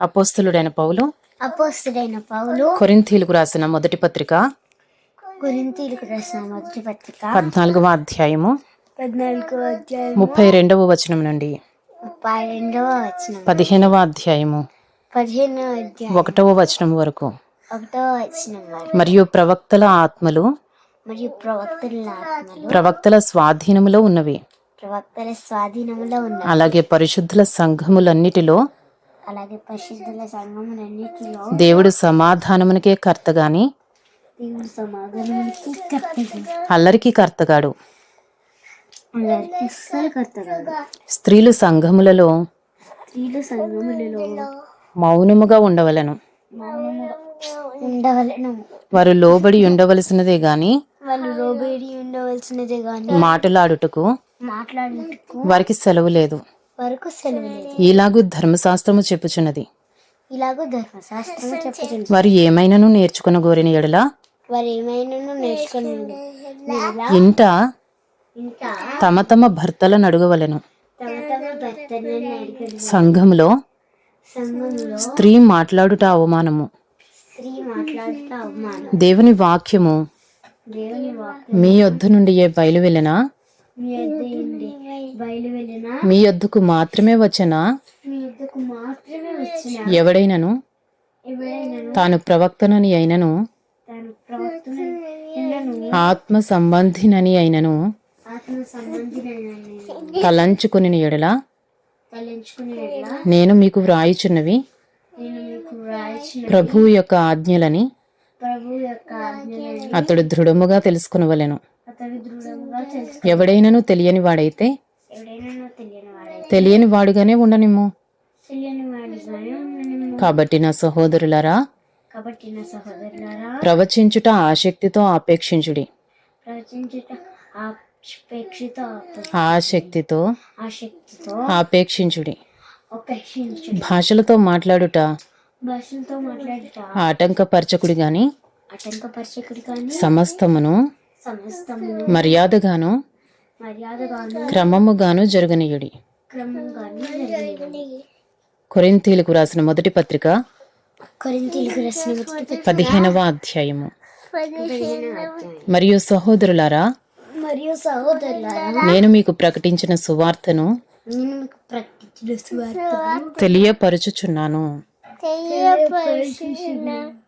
అపోస్తులుడైన పౌలు అపోస్తుడైన పౌలు కొరింథీలకు రాసిన మొదటి పత్రిక గురింతీలకు రాసిన మొదటి పత్రిక పద్నాలుగవ అధ్యాయము పద్నాలుగో అధ్యాయం ముప్పై రెండవ వచనం నుండి. ముప్పై రెండవ వచనం పదిహేనవ అధ్యాయము పదిహేనవ అధ్యాయం ఒకటవ వచనం వరకు. ఒకటవ వచనం వారు మరియు ప్రవక్తల ఆత్మలు మరియు ప్రవక్తల ఆత్మలు ప్రవక్తల స్వాధీనములో ఉన్నవి. ప్రవక్తల స్వాధీనములో ఉన్న అలాగే పరిశుద్ధుల సంఘములన్నిటిలో అలాగే పరిశుద్ధుల సంఘములన్నిటిలో దేవుడు సమాధానమునికే కర్త గాని దేవుడు సమాధానానికి కర్తగా అల్లరికి కర్తగాడు. అందరికి అస్సలు కర్తగాడు. స్త్రీలు సంఘములలో స్త్రీలు సంఘములలో మౌనముగా ఉండవలను. మౌనముగా ఉండవలను. వారు లోబడి ఉండవలసినదే గాని వాళ్ళు రోబేడి ఉండవలసినదే గాని మాటలాడుటకు మాట్లాడేందుకు వారికి సెలవు లేదు. వరకు సెలవు ఈలాగు ధర్మశాస్త్రము చెప్పుచున్నది. ఇలాగూ ధర్మశాస్త్రం చెప్పుతుంది వారు ఏమైనను నేర్చుకున్న గోరిన ఎడల? వారు ఏమైనా నేర్చుకుని? ఇంట తమ తమ భర్తలను అడగవలెను. సంఘంలో స్త్రీ మాట్లాడుట అవమానము. దేవుని వాక్యము మీ యొద్ద నుండి ఏ బయలు వెళ్ళినా మీ యొద్ద నుండి బయలు వెళ్ళిన మీ యొద్దకు మాత్రమే వచ్చనా? మీ యుద్ధకు మాత్రమే వచ్చిన? ఎవడైనను? తాను ప్రవక్తనని అయినను? ఆత్మ సంబంధినని అయినను? తలంచుకుని ఎడల? నేను మీకు వ్రాయిచున్నవి? నేను మీకు వ్రాయించిన ప్రభువు యొక్క ఆజ్ఞలని? ప్రభు యొక్క ఆజ్ఞలను? అతడు దృఢముగా తెలుసుకునవలెను. ఎవడైనను తెలియని వాడైతే ఎవడైనా తెలియని వాడై తెలియని వాడుగానే ఉండనిమ్ము. కాబట్టి నా సహోదరులారా ప్రవచించుట ఆసక్తితో ఆపేక్షించుడి. ఆసక్తితో ఆపేక్షించుడి. భాషలతో మాట్లాడుట ఆటంకపరచకుడి గాని సమస్తమును మర్యాదగాను క్రమముగాను జరగనీయుడి. కొరింతీలకు రాసిన మొదటి పత్రిక పదిహేనవ అధ్యాయము. మరియు సహోదరులారా మరియు సహోదరులారా నేను మీకు ప్రకటించిన సువార్తను నేను మీకు ప్రకటించిన సువార్తను తెలియపరచుచున్నాను. తెలియపరచుచున్నాను